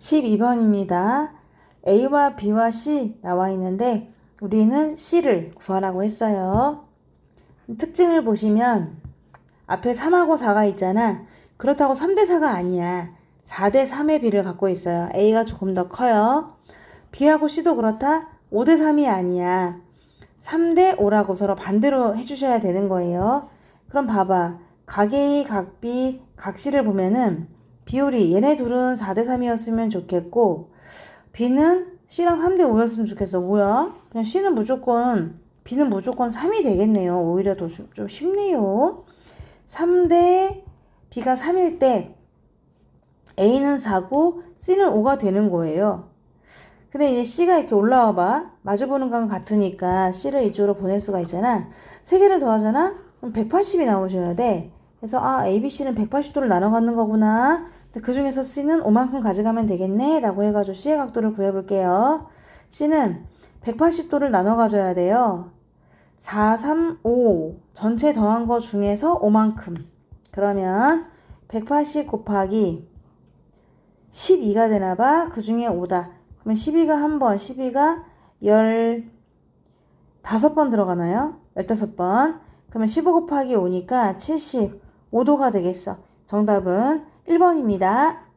12번입니다. A와 B와 C 나와 있는데 우리는 C를 구하라고 했어요. 특징을 보시면 앞에 3하고 4가 있잖아. 그렇다고 3대 4가 아니야. 4대 3의 B를 갖고 있어요. A가 조금 더 커요. B하고 C도 그렇다. 5대 3이 아니야. 3대 5라고 서로 반대로 해주셔야 되는 거예요. 그럼 봐봐. 각 A, 각 B, 각 C를 보면은 비율이 얘네 둘은 4대 3이었으면 좋겠고 B는 C랑 3대 5였으면 좋겠어. 뭐야? 그냥 C는 무조건 B는 무조건 3이 되겠네요. 오히려 더 좀 쉽네요. 3대 B가 3일 때 A는 4고 C는 5가 되는 거예요. 근데 이제 C가 이렇게 올라와 봐. 마주보는 건 같으니까 C를 이쪽으로 보낼 수가 있잖아. 세 개를 더하잖아? 그럼 180이 나오셔야 돼. 그래서 아, A, B, C는 180도를 나눠 갖는 거구나. 그 중에서 C는 5만큼 가져가면 되겠네. 라고 해가지고 C의 각도를 구해볼게요. C는 180도를 나눠 가져야 돼요. 4, 3, 5. 전체 더한 거 중에서 5만큼. 그러면 180 곱하기 12가 되나 봐. 그 중에 5다. 그러면 12가 한 번, 12가 15번 들어가나요? 15번. 그러면 15 곱하기 5니까 75도가 되겠어. 정답은 1번입니다.